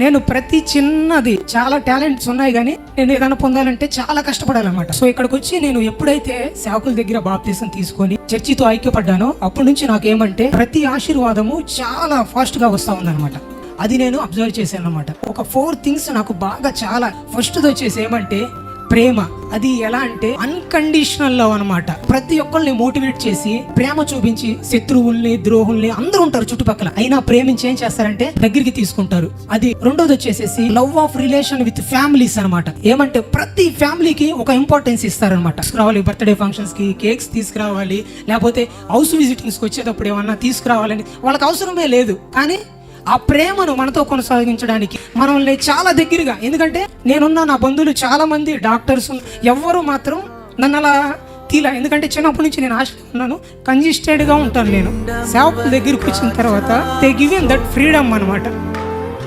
నేను ప్రతి చిన్నది చాలా టాలెంట్స్ ఉన్నాయి కానీ నేను ఏదైనా పొందాలంటే చాలా కష్టపడాలన్నమాట. సో ఇక్కడికి వచ్చి నేను ఎప్పుడైతే సేవకుల దగ్గర బాప్తీసం తీసుకొని చర్చితో ఐక్యపడ్డానో అప్పటి నుంచి నాకేమంటే ప్రతి ఆశీర్వాదము చాలా ఫాస్ట్గా వస్తా ఉందన్నమాట. అది నేను అబ్జర్వ్ చేశాను అనమాట ఒక ఫోర్ థింగ్స్ నాకు బాగా చాలా ఫస్ట్ వచ్చేసి ఏమంటే ప్రేమ. అది ఎలా అంటే అన్కండిషనల్ లవ్ అనమాట ప్రతి ఒక్కరిని మోటివేట్ చేసి ప్రేమ చూపించి శత్రువుల్ని ద్రోహుల్ని అందరూ ఉంటారు చుట్టుపక్కల. అయినా ప్రేమించి ఏం చేస్తారంటే దగ్గరికి తీసుకుంటారు. అది రెండోది వచ్చేసేసి love of relation with families అన్నమాట. ఏమంటే ప్రతి ఫ్యామిలీకి ఒక ఇంపార్టెన్స్ ఇస్తారనమాట తీసుకురావాలి బర్త్డే ఫంక్షన్స్కి కేక్స్ తీసుకురావాలి లేకపోతే హౌస్ విజిటింగ్స్కి వచ్చేటప్పుడు ఏమన్నా తీసుకురావాలని వాళ్ళకి అవసరమే లేదు. కానీ ఆ ప్రేమను మనతో కొనసాగించడానికి మనల్ని చాలా దగ్గరగా ఎందుకంటే నేనున్న నా బంధువులు చాలా మంది డాక్టర్స్ ఎవ్వరు మాత్రం నన్ను అలా తీలా ఎందుకంటే చిన్నప్పటి నుంచి నేను ఆశ ఉన్నాను కంజిస్టెడ్గా ఉంటాను నేను. సేవకుల దగ్గరికి వచ్చిన తర్వాత దే గివ్ దట్ ఫ్రీడమ్ అనమాట